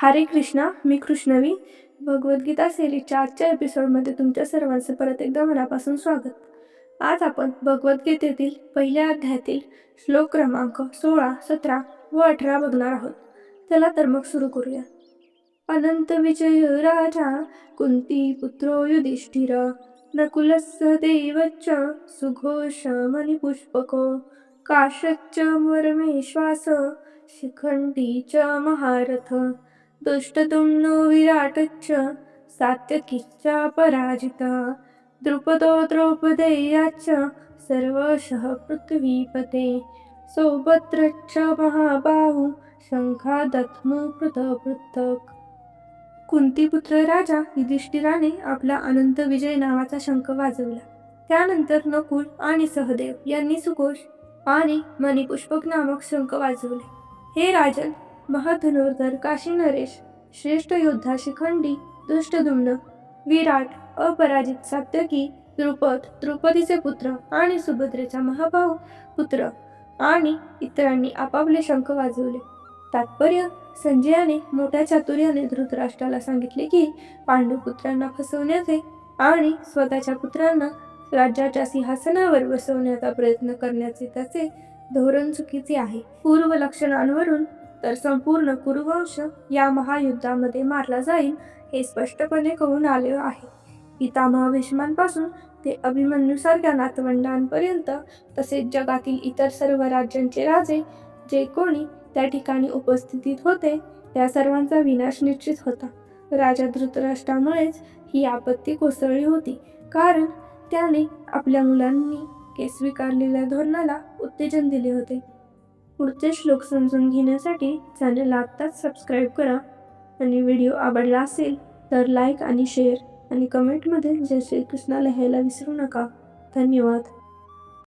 हरे कृष्णा मी कृष्णवी. भगवद्गीता सेरीच्या आजच्या एपिसोडमध्ये तुमच्या सर्वांचं परत एकदा मनापासून स्वागत. आज आपण भगवद्गीतेतील पहिल्या अध्यायातील श्लोक क्रमांक सोळा सतरा व अठरा बघणार आहोत. चला तर मग सुरू करूया. अनंत विजय राजा कुंती पुत्रो युधिष्ठिर नकुलस्य देवच्च सुघोष मणिपुष्पको काशच्च परमेश्वास शिखंडी च महारथ दुष्टतुम्नो विराटच्च सात्यकिच्च पराजिता। द्रुपदो द्रौपदेयाच्च सर्वशः पृथ्वीपते। सौभद्रच्च महाबाहु शंखा दत्मो पृथक पृथक कुंतीपुत्र राजा युधिष्ठिराने आपला अनंत विजय नावाचा शंख वाजवला. त्यानंतर नकुल आणि सहदेव यांनी सुकोश आणि मणिपुष्पक नामक शंख वाजवले. हे राजन महाधनुर्धर काशी नरेश श्रेष्ठ योद्धा शिखंडी दुष्टदुम्न विराट अपराजित सात्यकी द्रुपद द्रुपदीचे पुत्र आणि सुभद्रेचा महाभाऊ पुत्र आणि इतरांनी आपापले शंख वाजवले. तात्पर्य संजयाने मोठ्या चातुर्याने धृतराष्ट्राला सांगितले की पांडुपुत्रांना फसवण्याचे आणि स्वतःच्या पुत्रांना राज्याच्या सिंहासनावर बसवण्याचा प्रयत्न करण्याचे त्याचे धोरण चुकीचे आहे. पूर्व लक्षणांवरून तर संपूर्ण कुरुवंश या महायुद्धामध्ये मारला जाईल हे स्पष्टपणे कळून आले आहे. पितामह भीष्मांपासून ते अभिमन्यूसारख्या नातवंडांपर्यंत तसेच जगातील इतर सर्व राज्यांचे राजे जे कोणी त्या ठिकाणी उपस्थितीत होते त्या सर्वांचा विनाश निश्चित होता. राजा धृतराष्ट्रामुळेच ही आपत्ती कोसळली होती. कारण त्याने आपल्या मुलांनी स्वीकारलेल्या धोरणाला उत्तेजन दिले होते. पुढचे श्लोक समजून घेण्यासाठी चॅनलला आत्ताच सबस्क्राईब करा. आणि व्हिडिओ आवडला असेल तर लाईक आणि शेअर आणि कमेंटमध्ये जय श्रीकृष्ण लिहायला विसरू नका. धन्यवाद.